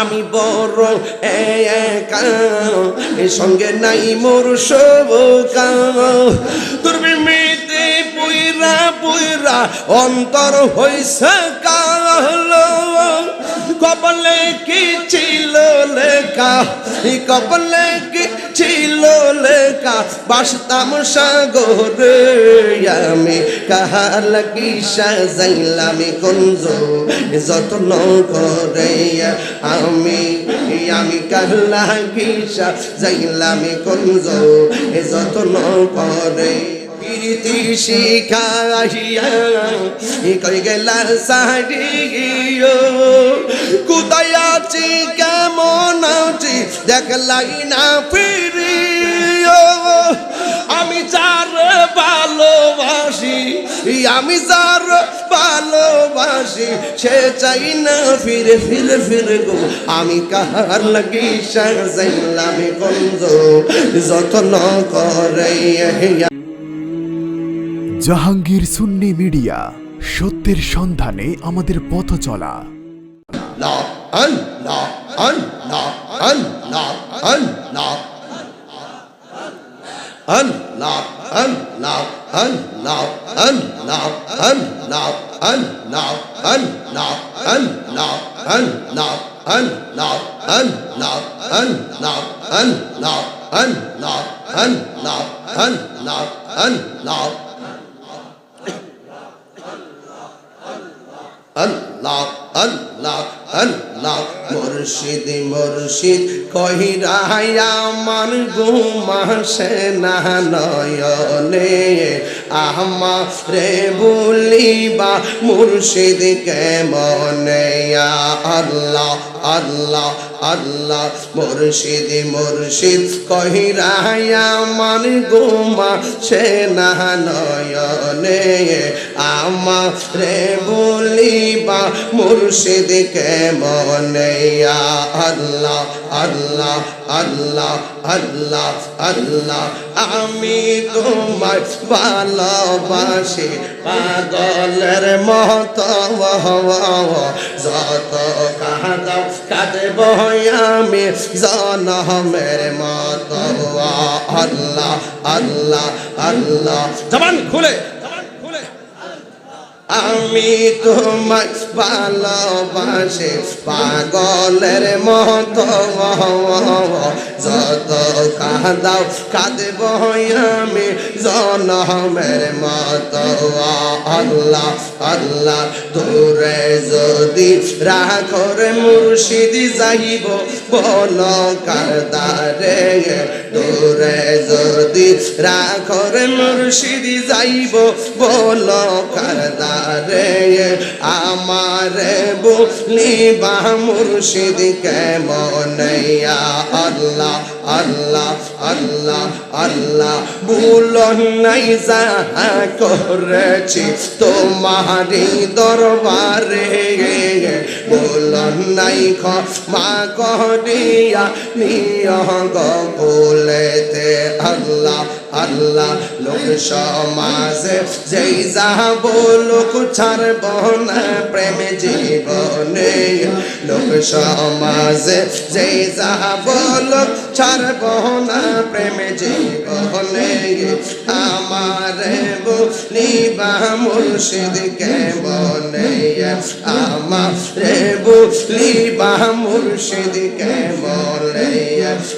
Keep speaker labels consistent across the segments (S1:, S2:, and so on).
S1: আমি বড় একা সঙ্গে নাই মোর সব তোর মেতে পুইরা পুইরা অন্তর হইছে কালো। কপালে কি ছিল লেখা? কপালে কি ছিল লেখা? বাসতাম সাগরে আমি কাহার লাগি সাজাইলাম কুঞ্জ যত্ন করে আমি আমি কাহার লাগি সাজাইলাম কুঞ্জ যত্ন করে দেখলাই না ফিরিও আমি যার ভালোবাসি, আমি যার ভালোবাসি, সে চাই না ফিরে ফিরে ফিরে গো। আমি কাহার লাগি সাজাইলাম গঞ্জ যত্ন করে
S2: জাহাঙ্গীর সুন্নি মিডিয়া সত্যের সন্ধানে আমাদের পথ চলা
S1: and love and love and love and love আল্লাহ আল্লাহ। আল্লাহ মুর্শিদ মুর্শিদ, কহিরাই আমার ঘুমাসে না নয়নে। আহমা রে বলিবা মুর্শিদ কেমনে? আল্লাহ আল্লাহ আল্লাহ, মুর্শিদ মুর্শিদ, কহিরাই আমার ঘুমা সে না নয়নে। আমার রে বলিবা মুর্শিদ কেমনে আল্লাহ আল্লাহ আল্লাহ আল্লাহ আল্লাহ আমি তোমার ভালোবাসি, পাগলের মত যত কাঁদাও কাঁদব আমি, জনমের মত আল্লাহ আল্লাহ আল্লাহ। জবান খুলে। আমি তোমার ভালোবাসে, পাগলের মত, যত কাঁদাও কাঁদব আমি, জনমের মত। আল্লাহ আল্লাহ তোরে যদি রাখর মুর্শিদি যাইব বল কারদারে তোরে যদি রাখর মুর্শিদি যাইব বল কারদারে আমার বলিবা মুর্শিদ কেমন আল্লাহ? আল্লাহ আল্লাহ আল্লাহ বুলন নাই যা করেছি। তোমারি দরবারে বুলন নাই মা করিয়া নিয় গলেতে আল্লাহ আল্লাহ, লোক সমাজে যেই যা লোক ছাড়ব না, প্রেম জীবনে। লোক সমাজে যেই যা লোক ছাড়ব না প্রেম জীবনে আমার বলিবা মুর্শিদ কে বলে আমার বলিবা মুর্শিদ কে বলে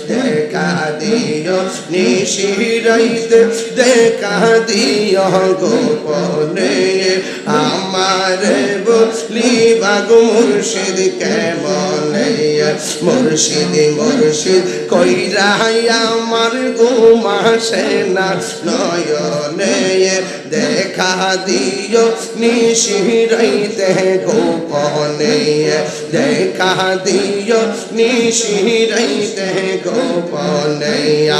S1: দেখা দিও নিশিরাইতে, দেখা দিও গোপনে আমার বলিবা গো মুর্শিদ কে বলে মুর্শিদ মুর্শিদ? কইরা আমার ঘুমাসে না, নয়নে দেখা দিও নিশিরাইতে, গোপনে দেখা দিও নিশিরাইতে, গোপনে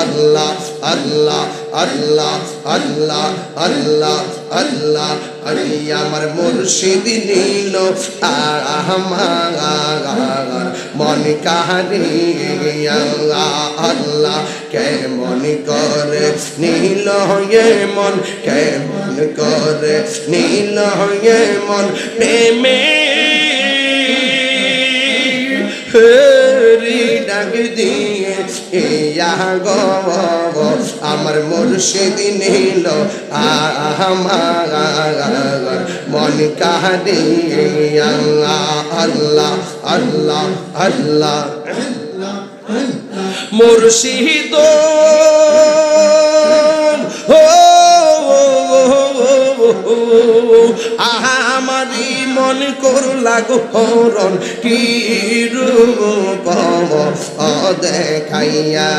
S1: আল্লাহ আল্লাহ আল্লাহ আল্লাহ আল্লাহ আল্লাহ। আলি আমার মুর্শিদ নীল আমার মন কাহারি, আল্লাহ কেমন করে নীল হয়ে মন, কেমন করে নীল হয়ে মন, প্রেমে ডাক দিয়ে আমার মুর্শিদ নিল আমার মন কাহিয়া আল্লাহ আল্লাহ আল্লাহ। মুর্শিদ কেমন করলা গোহরণ, কি রূপ দেখাইয়া?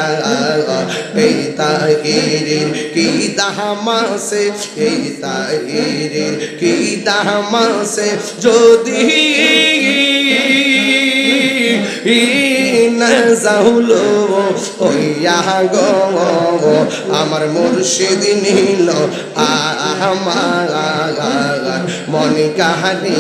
S1: এই তাহিরি কি দামাসে এই তাহিরি কি দামাসে যদি নাজাউলো ওইয়া গো আমার মুর্শিদ নিল। আমার মন কাহানি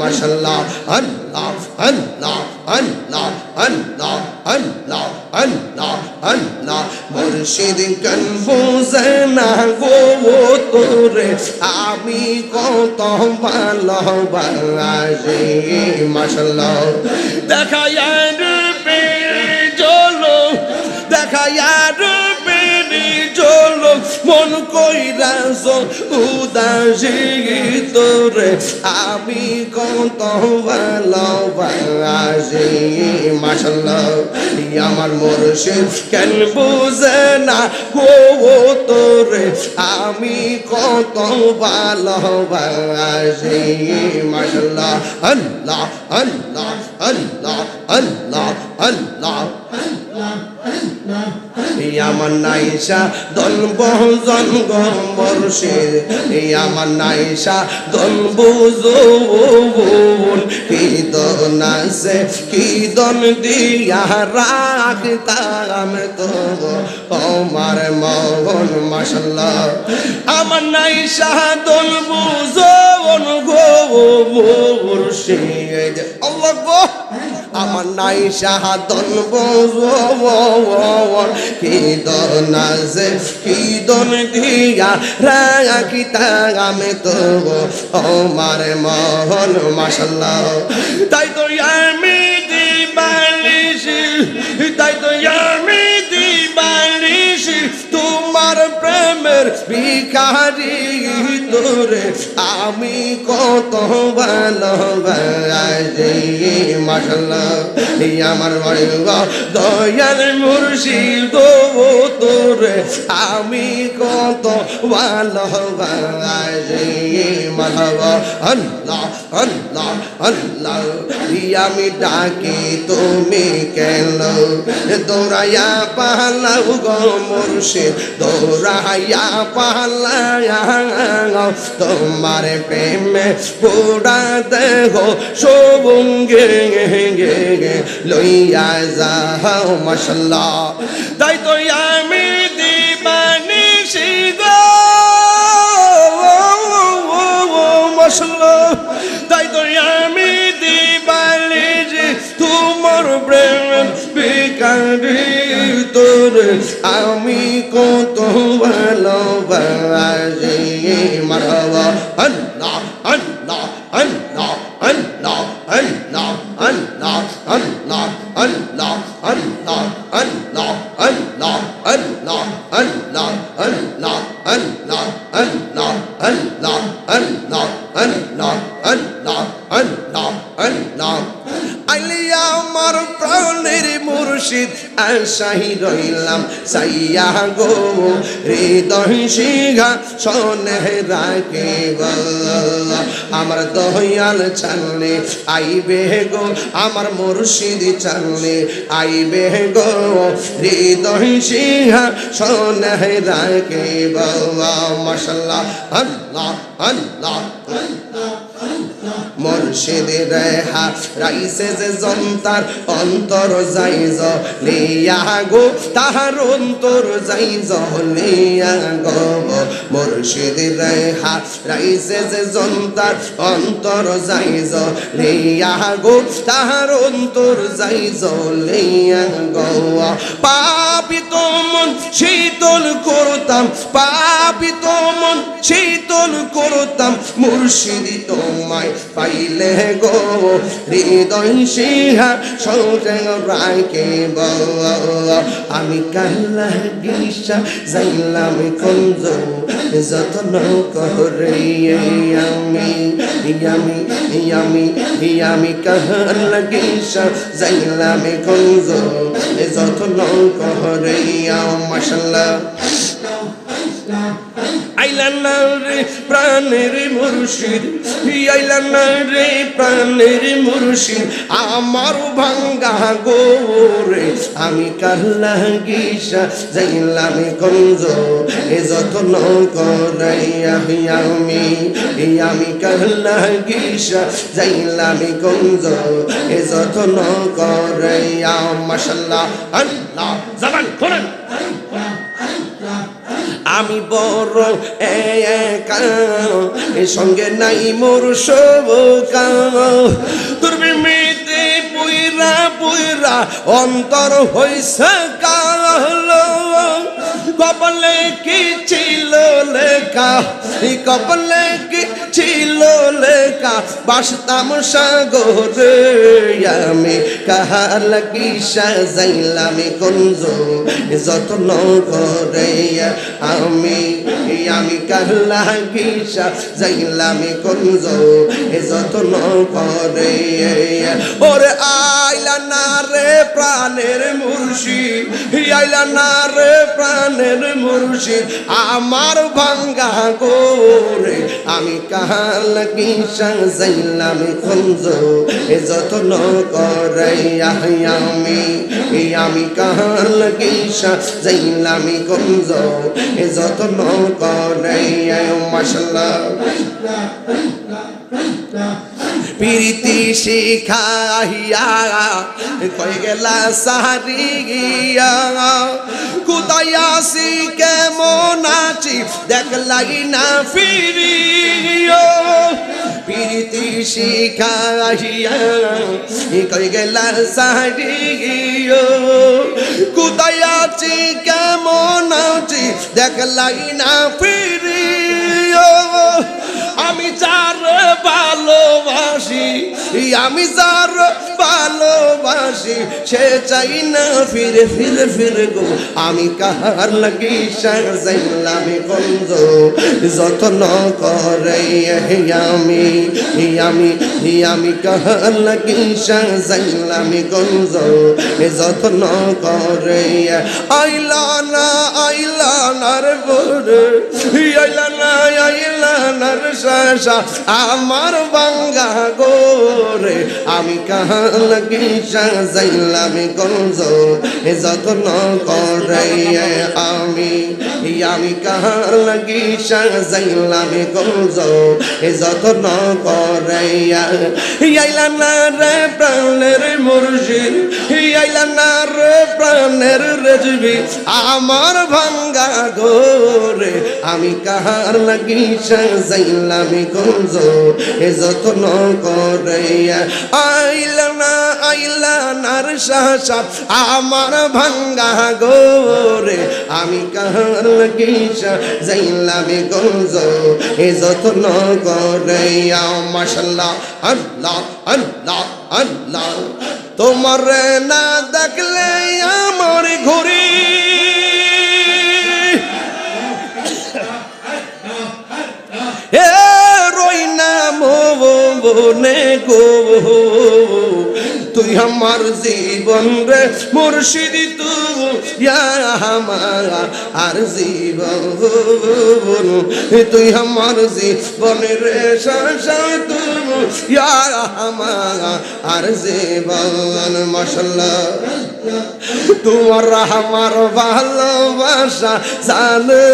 S1: মাশাল্লাহ আল্লাহ আল্লাহ। আল্লাহ আল্লাহ আল্লাহ আল্লাহ আল্লাহ মুর্শিদ কন বুঝে না গো তোরে আমি কত ভালোবাসি মাশাল্লাহ দেখা রূপে চলো দেখা রূপে মন কইরাস উদাসী তোরে, আমি কত ভালোবাসি। মাশাল্লাহ আমার মুর্শিদ কেন বুঝে না? গো তোরে, আমি কত ভালোবাসি। আল্লাহ আল্লাহ আল্লাহ আল্লাহ আল্লাহ আল্লাহ। আমার নাইসা দল বহুজন গমর্ষের আমার নাইসা দল বুঝুন কি দন আছে কি দন দিয়া রাখতাম তো আমার মহন মাসাল্লাহ আমার নাইসা দল বুঝুন গো মুর্শিদ। গো, আমার নাই শাহাদন কি দন আছে, কি দন দিয়া রাখিতা আমি তো আমার মহন মাসাল্লাহ তাই তো আমি দিবালিশ, তাই তো আমি দিবালিশ। তোমার প্রেমের ভিখারি তোরে আমি কত ভালোবাসি মাসাল্লাহ আমার দয়াল মুর্শিদ তোরে, আমি কত ভালোবাসি মাধব আল্লাহ আল্লাহ আল্লাহ আমি ডাকি, তুমি কেন? দৌড়াইয়া পালাও গো মুর্শিদ, দৌড়াইয়া পালাও তোমার প্রেমে পোড়া দেহ সবঙ্গে লইয়া যাও মশলা তাই তো আমি দিবানিশি গো মশলা তাই তো আমি দিবানিশি তোমার প্রেম বিকারি তোর আমি কত আলিয়া আমার প্রাণের মুর্শিদ আশাহি রইলাম, সাইয়া গো। হৃদয় সিংহা সনে রাখে আমার দয়াল চাললে আইবে গো, আমার মুর্শিদ চাললে আইবে গো। হৃদয় সিংহা সনে রাখে মশাল্লাহ, আল্লাহ আল্লাহ মুর্শিদের রেহা। রাইসে যে জন্তার অন্তর যাইজ লিয়া গো, তাহার অন্তর যাইজ লিয়া গো মুর্শিদের রেহা। রাইসে যে জন্তার অন্তর যাইজ লিয়া গো, তাহার অন্তর যাইজ লিয়া গো। পাপিত মন শীতল করতাম পাপিত মন শীতল করতাম, মুর্শিদি তোমায় পাইলে দিলে গো, হৃদয় সিহা সৌজে রাইকে আমি কাল্লা গিসা যাইলাম কুঞ্জ, যত্ন করে আমি আমি আমি আমি কাল্লা গিসা যাইলাম কুঞ্জ, যত্ন করে আমার ভাঙ্গা গোরে আমি কাল্লা গিসা যাইলাম গঞ্জ, এ যত্ন করাইয়া আমি আমি কাল্লা গিসা যাইলাম গঞ্জ, এ যত্ন করাইয়া মাশাল্লাহ, আল্লাহ, জবান আমি বড় একা এ সঙ্গে নাই মোর সব তোর মেতে পুইরা পুইরা অন্তর হইছে কালো। কপালে কি ছিল লেখা? কপালে কি ছিল লেখা, বাসতাম সাগরে। আমি কাহার লাগি সাজাইলাম কুঞ্জ, যত্ন করে আমি আমি কাহার লাগি সাজাইলাম কুঞ্জ, যত্ন করে। ওরে আইলা না রে প্রাণের মুর্শিদ, আইলা না রে প্রাণের মুর্শিদ, আমার ভাঙ্গা গোরে, আমি কাহার লাগি সাজাইলাম খঞ্জ এ যত্ন করাইয়া আমি। এ আমি কাহার লাগি সাজাইলাম খঞ্জ এ যত্ন করাইয়া মাশাল্লাহ। প্রীতি শিখাইয়া কই গেলা সারিয়া কোথায় আসি, কেমন আছি, দেখলাই না ফিরিও। প্রীতি শিখাইয়া কই গেলা সারিয়া কোথায় আছি, কেমন আছি, দেখলাই না ফিরিও। ভালোবাসি, আমি যার ভালোবাসি, সে চাই না ফিরে ফিরে ফিরে গো। আমি কাহার লাগি সাজাইলাম গঞ্জ যত্ন করে আমি আমি আমি কাহার লাগি সাজাইলাম গঞ্জ যত্ন করে। আইলা না আইলা না রে বোরে আইলা না আইলা না রে শাসা আমার বাঙ্গা গোরে। আমি কাহা লাগি সাজাইলাম গঞ্জ যত্ন করে আমি। আমি কাহা লাগি সাজাইলাম গঞ্জ যত্ন করে আইলা না রে প্রাণের মুর্শিদ আইলা না রে প্রাণের রেজবি। আমার ভাঙ্গা গোরে, আমি কাহার লাগি সাজাইলাম গঞ্জ এ যত্ন করে আইলা না, আইলা নার শাসা আমার ভাঙ্গা গোরে আমি কাহার লাগি সাজাইলাম গঞ্জ এ যত্ন করে মাশাল্লাহ, আল্লাহ আল্লাহ আল্লাহ। তোমার না দেখলে আমার ঘুরি। মনে গো আমার জীবন রে মুর্শিদ তুই আমার আর জীবন। তুই আমার জীবন রে তুই আমার জীবন। মশলা তোমার আমার ভালোবাসা জানে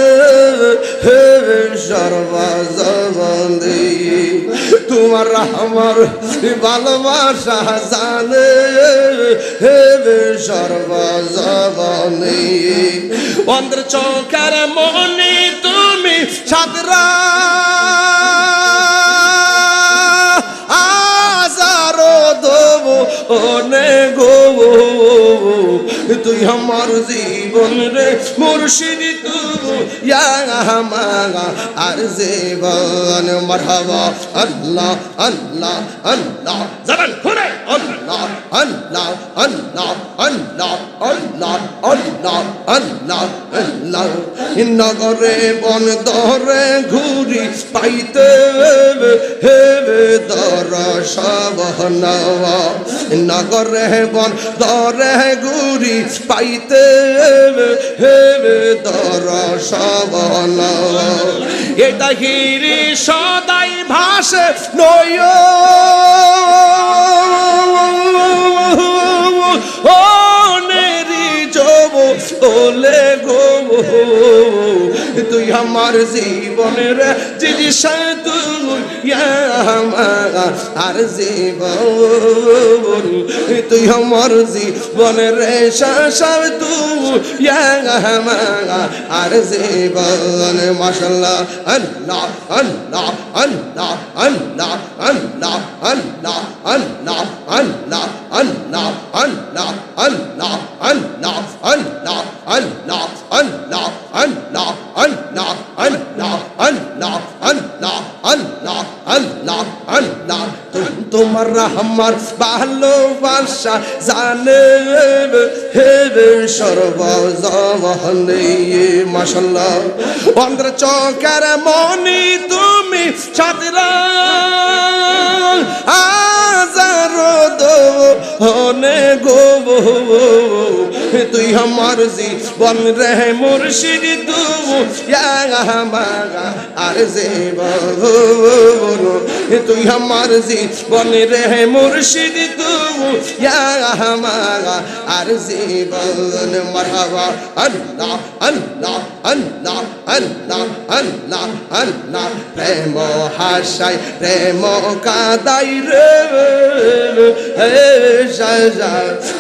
S1: সর্বজবন্দি তোমার আমার ভালোবাসা হে সর্বজবন্দি অন্ধ্র চৌকার মনে তুমি সাদরা আজারো দেবো অনে গো। তুই আমার জীব জীবন রে মুর্শিদ তুই মাগা, আর জীবন মারহাবা, আল্লাহ আল্লাহ আল্লাহ। জবান খুলে। আল্লাহ আল্লাহ আল্লাহ আল্লাহ আল্লাহ আল্লাহ আল্লাহ আল্লাহ। নগরে বন দরে ঘুরি পাইতে হেবে দর সব নগরে বন দরে ঘুরি পাইতে এটা হিরি সদাই ভাসে নেরি যব ওলে গো। তুই আমার জীবনের জিজি তুই আর জীবন তুই আমার জীবনের শাসাব তুই আর জীবন আল্লাহ আল্লাহ আল্লাহ আল্লাহ আল্লাহ আল্লাহ আল্লাহ আল্লাহ আল্লাহ আল্লাহ আল্লাহ আল্লাহ আল্লাহ আল্লাহ আল্লাহ আল্লাহ আল্লাহ তোমার আমার ভালোবাসা জানে হেবে সর্বজনে মাসাল্লাহ অন্ধ্র চকার মনি তুমি ছাত্র দো হনে গো তুই আমার জীবন রে মুর্শিদ তু আর জীবন তুই আমার জীবন রে মুর্শিদ তু আর জীবন মারহাবা, আল্লাহ আল্লাহ আল্লাহ আল্লাহ আল্লাহ আল্লাহ, প্রেম হাসাই প্রেম কাদাই রে। সাজা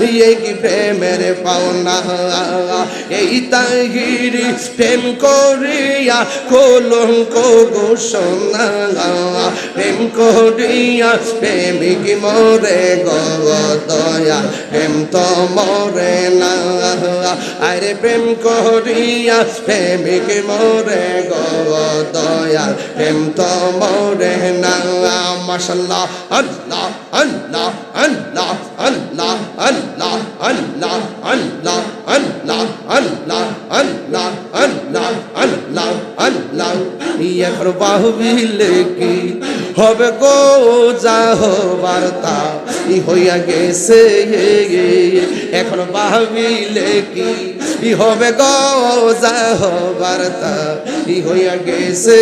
S1: এই কি প্রেমের পাওনা? এই তাহিরি প্রেম করিয়া কলঙ্ক ঘোষণা। প্রেম করিয়া প্রেমিক মরে গদয়া প্রেম তো মরে না। আরে প্রেম করিয়া প্রেমিক মরে গদয়া প্রেম তো মরে না। মাসাল্লাহ আল্লাহ। আল্লাহ আল্লাহ আল্লাহ আল্লাহ আল্লাহ আল্লাহ আল্লাহ আল্লাহ আল্লাহ আল্লাহ আল্লাহ আল্লাহ এখন বাহুবিলে কি হবে গো যাহ বার্তা ই হইয়া গেছে এখন বাহুবিলে কি ই হবে গো যাহ বার্তা ই হইয়া গেছে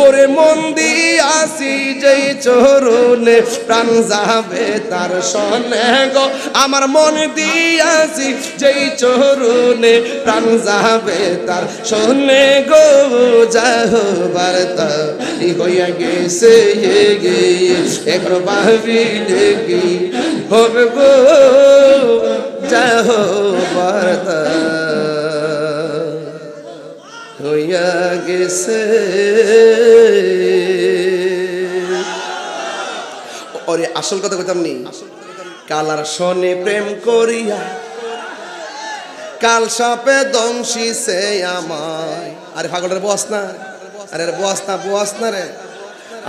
S1: ওরে মন্দি আসি যেই চরণে প্রাণ যাবে তার সনে গো। আমার মন দিয়াছি যেই চরণে প্রাণ যাবে তার সনে গো। যাহ বার্তা ই হইয়া গেছে গে এখন ভাবিলে কি হবে গো। যাহ বার্তা হইয়া গেছে। ওরে আসল কথা কইতাম নি? কালার শনি প্রেম করিয়া, কাল সাপে দংশি সে আমায়। আরে পাগলের বস না? আরে বস না বস না রে।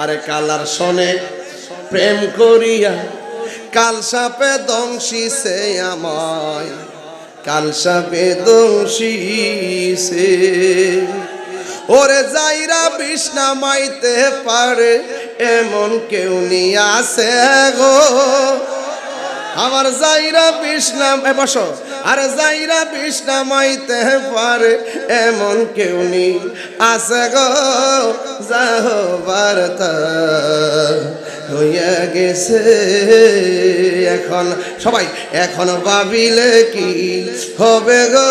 S1: আরে কালার শনে প্রেম করিয়া, কাল সাপে দংশি সে আমায়। কাল সাপে দংশি সে ওরে যাইরা বিষ্ণা মাইতে পারে, এমন কেউ নিয়ে গো। আমার যাইরা বিষ্ণা, এ বসো। আর যাইরা বিষ্ণা মাইতে পারে, এমন কেউ নি আছে গো। যাহ বার্তা হইয়া গেছে এখন। সবাই এখন ভাবিলে কি হবে গো?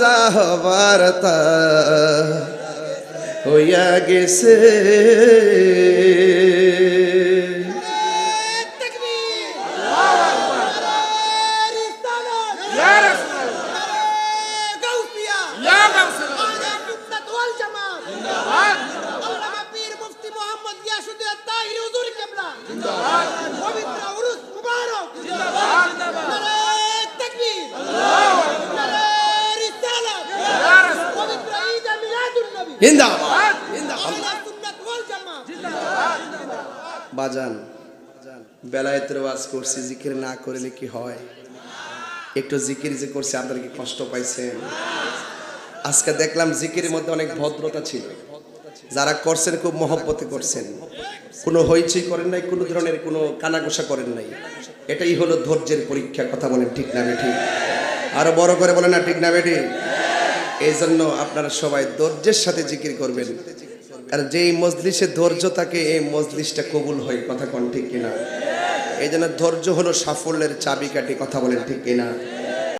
S1: যাহ বার্তা হইয়া গেছে
S3: জিন্দাবাদ।
S1: বাজান বেলায়েতের ওয়াজ করছি, জিকির না করলে কি হয়? একটু জিকির যে করছে, আপনারা কি কষ্ট পাইছেন? আজকে দেখলাম জিকির মধ্যে অনেক ভদ্রতা ছিল। যারা করছেন, খুব মহব্বতে করছেন। কোনো হইচই করেন নাই, কোনো ধরনের কোনো কানাকোষা করেন নাই। এটাই হলো ধৈর্যের পরীক্ষা কথা বলেন, ঠিক না বেঠি? আরও বড় করে বলে না, ঠিক না বেঠি? এই জন্য আপনারা সবাই ধৈর্যের সাথে জিকির করবেন। আর যেই মজলিসে ধৈর্য থাকে, এই মজলিসটা কবুল হয়, কথা কোন ঠিক কিনা? এই জন্য ধৈর্য হলো সাফল্যের চাবিকাঠি, কথা বলেন ঠিক কিনা?